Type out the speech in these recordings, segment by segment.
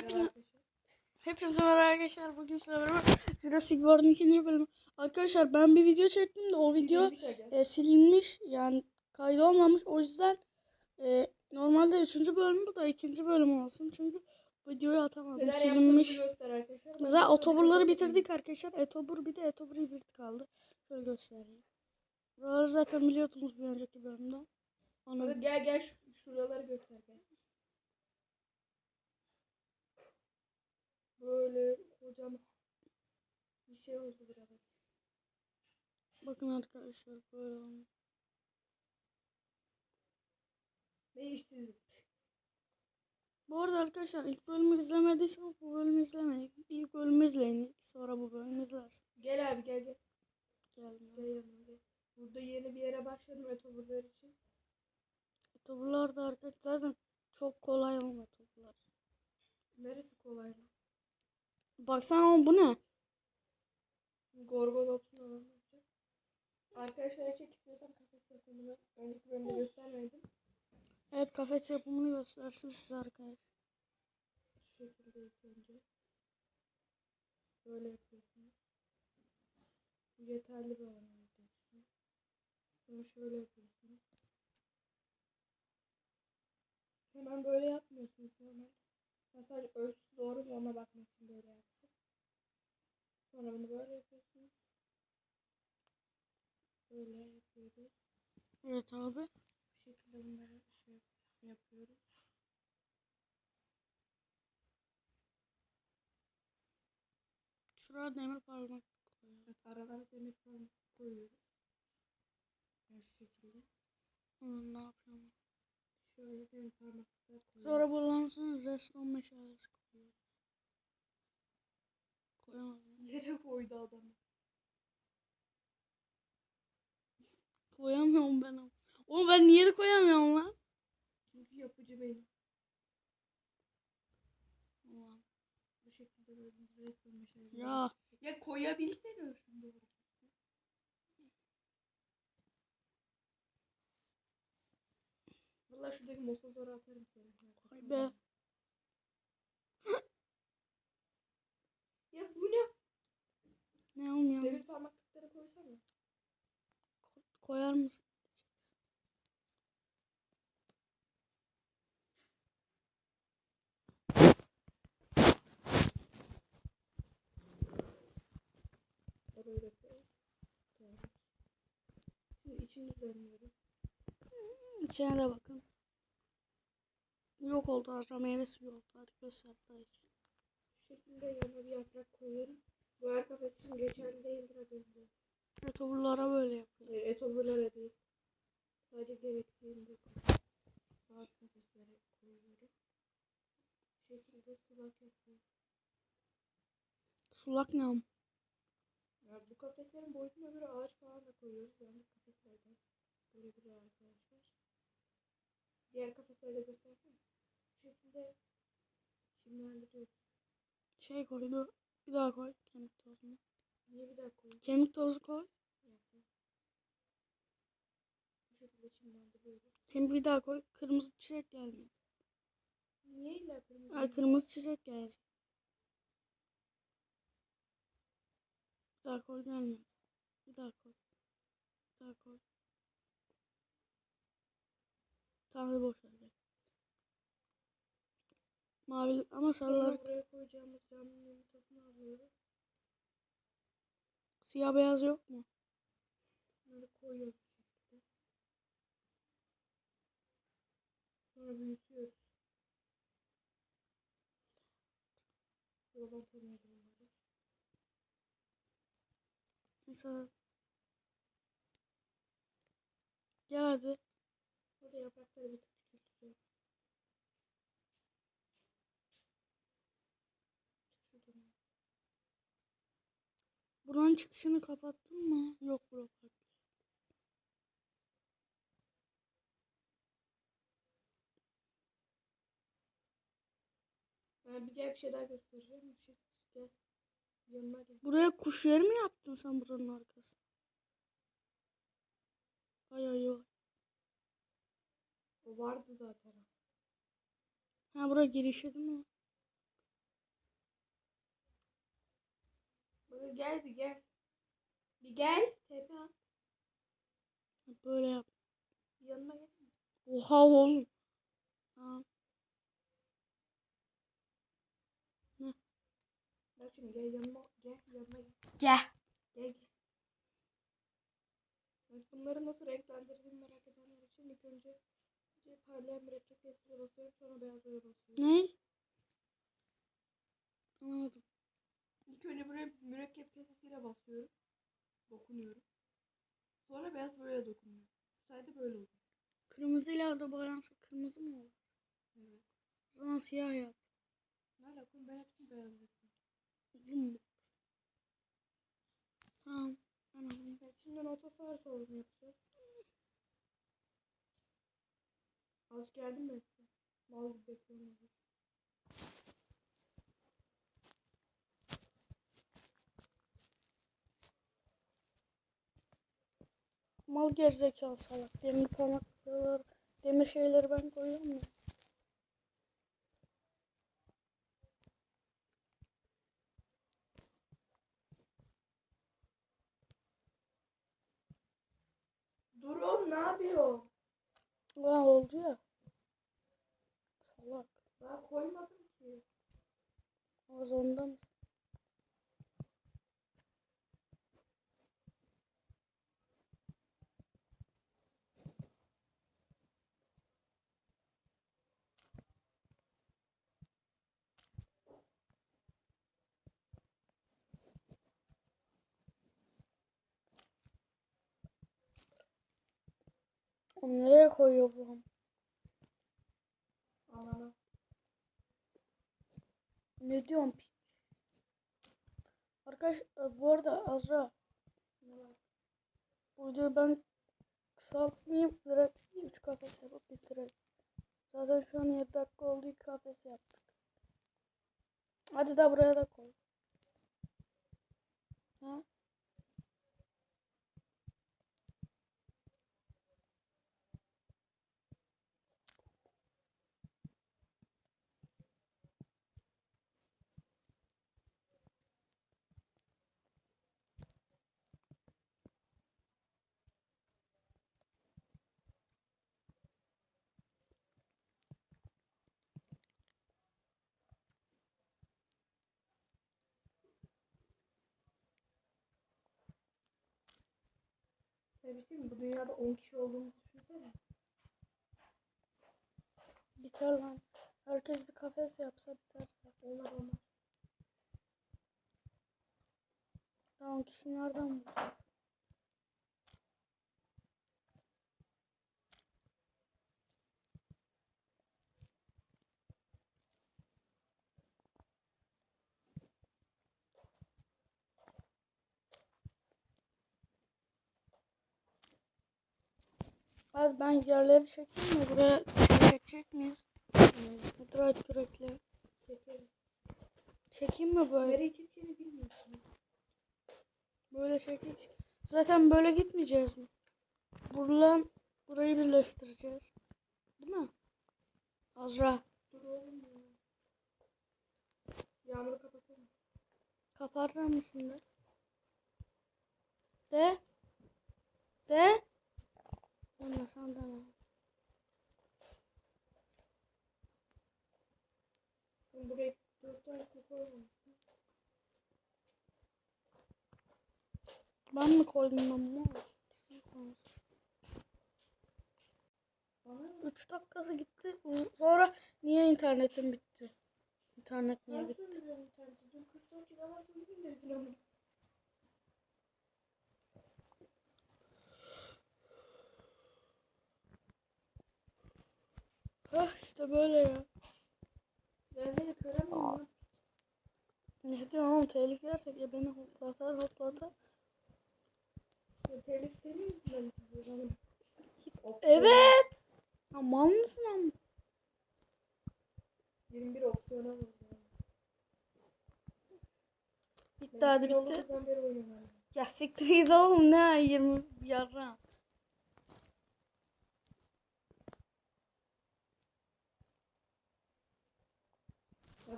Hepiniz-. Hepinize merhaba arkadaşlar. Bugün sizlerle beraber Jurassic World'un ikinci bölümü. Arkadaşlar ben bir video çektim de o video şey e, silinmiş. Yani kaydı olmamış. O yüzden e, normalde üçüncü bölüm bu da ikinci bölüm olsun. Çünkü videoyu atamadım. Neler Silinmiş. Zaten otoburları bitirdik arkadaşlar. Etobur bir de Etobur hibrit kaldı. Şöyle göstereyim. Buraları zaten biliyordunuz bir önceki bölümde. Onu. Gel gel şu, şuraları göster gel. Böyle kocaman bir şey oldu burada. bakın arkadaşlar böyle olmuş. Değiştirdim. Bu arada arkadaşlar ilk bölümü izlemediyseniz bu bölümü izlemeyin. İlk bölümü izleyin. Sonra bu bölümü izlersiniz. Gel abi gel gel. Gel yanıma gel. Burada yeni bir yere başladım otoburlar için. Topular da arkadaşlar zaten çok kolay olma topular. Neresi kolay mı? Baksana oğlum bu ne? Gorgonops'un. Arkadaşlar çek istiyorsan kafes yapımını önceki bölümde göstermedim. Evet kafes yapımını göstersin size arkadaşlar. Şu şekilde ilk önce. Böyle yapıyorsunuz. Bu yeterli bir olduğu için. Sonra şöyle yapıyorsunuz. Hemen böyle yapmıyorsunuz normal. Sadece ölçüsü doğru mu ona bakmak için böyle yaptım. Sonra bunu böyle yapıyorsunuz. Böyle yapıyoruz. Evet abi. Bu şekilde bunları şey yapıyoruz. Şuraya demir parmak koyuyorum. Evet, aralara demir parmak koyuyoruz. Şu şekilde. Onu ne yapıyorum? Şöyle demir parmaklıklar koyuyoruz. Sonra buradan sonra reston meşalesi. Koyamadım. Yere koydu adam. Koyamıyorum ben ama. Oğlum ben niye koyamıyorum lan? Çünkü yapıcı benim. Ulan. Bu şekilde böyle bir resim meşale. Ya Ya koyabilsene ölçüm doğru. Valla şuradaki mosozları atarım sana. Koy be. Ya bu ne? Ne olmuyor? Demir parmaklıkları koysana. Koyar mısın? Böyle. Şimdi içini. İçine de bakın. Yok oldu arka meyve suyu oldu. Hadi göster daha için. Şu şekilde yanına bir yaprak koyuyorum. Bu için geçerli değildir haberiniz olsun. Evet oburlara böyle yapıyor. Hayır, et oburlara değil. Sadece gerektiğinde bazı kafeslere koyuyorum. Bu şekilde sulak yapıyorum. Sulak ne am? Ya bu kafeslerin boyutuna göre ağaç falan da koyuyoruz. Yani kafeslerden görebilir arkadaşlar. Diğer kafesleri de göstersene. Bu şekilde çimlendiriyoruz. Şey koydu. Bir daha koy. Kemik tozunu. Niye bir daha koyuyoruz? Kemik tozu koy. Kemik bir daha koy. Kırmızı çiçek gelmedi. Niye illa kırmızı? Ay kırmızı çiçek gelecek. Bir daha koy gelmedi. Bir daha koy. Bir daha koy. Tamam boş ver. Mavi ama sarılar buraya koyacağımız alıyoruz. Siyah beyaz yok mu? Bunları koyuyoruz şekilde. Sonra büyütüyoruz. Tanıyoruz onları. Mesela Gel hadi. Burada yaprakları bir Buranın çıkışını kapattın mı? Yok farklı. Ha, bir gel bir şey daha göstereceğim. Bir şey gel. Yanıma gel. Buraya kuş yeri mi yaptın sen buranın arkası? Ay ay ay. O vardı zaten. Ha bura girişi değil mi? Gel bir gel. Bir gel. TP at. Böyle yap. Yanıma gel. Oha oğlum. Tamam. Bak şimdi gel yanıma gel yanıma gel. Gel. Gel gel. Bunları nasıl renklendirdiğimi merak edenler için ilk önce önce parlayan mürekkep yazıya basıyorum sonra beyaz boya basıyorum. Ne? Anlamadım. İlk önce buraya mürekkep kesesiyle basıyorum. Dokunuyorum. Sonra beyaz boyaya dokunuyorum. Bu sayede böyle oluyor. Kırmızıyla da boyansa kırmızı mı olur? Evet. O zaman siyah yap. Ne alaka? Ben hepsini beyaz yapıyorum. Uzun bu. Tamam. Ben alayım. Evet, şimdi nota sağır salonu yapacağız. Az geldim mi size? Mal bekliyorum. Mal gerizekalı salak. Demir parmaklıkları, demir şeyleri ben koyuyorum ya. Dur oğlum ne yapıyor? Aa oldu ya. Salak. Ben koymadım ki. Az ondan Onu nereye koyuyor bu? ham? Anana. Ne diyorsun piç? Arkadaş e, bu arada Azra bu videoyu ben kısaltmayayım direkt 3 kafes yapıp bitirelim. Zaten şu an 7 dakika oldu 2 kafes yaptık. Hadi da buraya da koy. Ha? Ne bir şey mi? Bu dünyada 10 kişi olduğumuzu düşünsene. Biter lan. Herkes bir kafes yapsa biter. Olmaz olmaz. Tamam kişi nereden bulacağız? Hadi ben yerleri çekeyim mi? Buraya şey çekecek miyiz? Hidroid kürekle. Çekeyim mi böyle? Nereye çekeceğini bilmiyorsun. Böyle çekecek. Zaten böyle gitmeyeceğiz mi? Buradan burayı birleştireceğiz. Değil mi? Azra. Dur oğlum ya. Yağmuru kapatalım. Kapatır mısın de? De. De. Sen deme. Şimdi buraya 4 tane su koymamışsın. Ben mi koydum? Bana mı? 3 dakikası gitti. Sonra niye internetim bitti? İnternet niye Ben Hah işte böyle ya. Ben seni kıramıyorum lan. Ne diyorsun oğlum telif yersek ya beni hoplatar hoplatar. Ya Telif senin yüzünden izliyoruz ama. Evet. Ya mal mısın ama? 21 opsiyona yani. Bitti hadi bitti. Ya siktir git oğlum ne 20 yarra.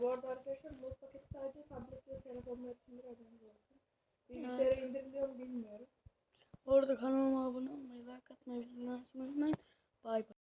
Bu arada arkadaşlar bu paket sadece tablet ve telefonlar içindir haberiniz olsun. Bilgisayara evet. indiriliyor mu bilmiyorum. Bu arada kanalıma abone olmayı, like atmayı, bildirimleri açmayı unutmayın. Bay bay.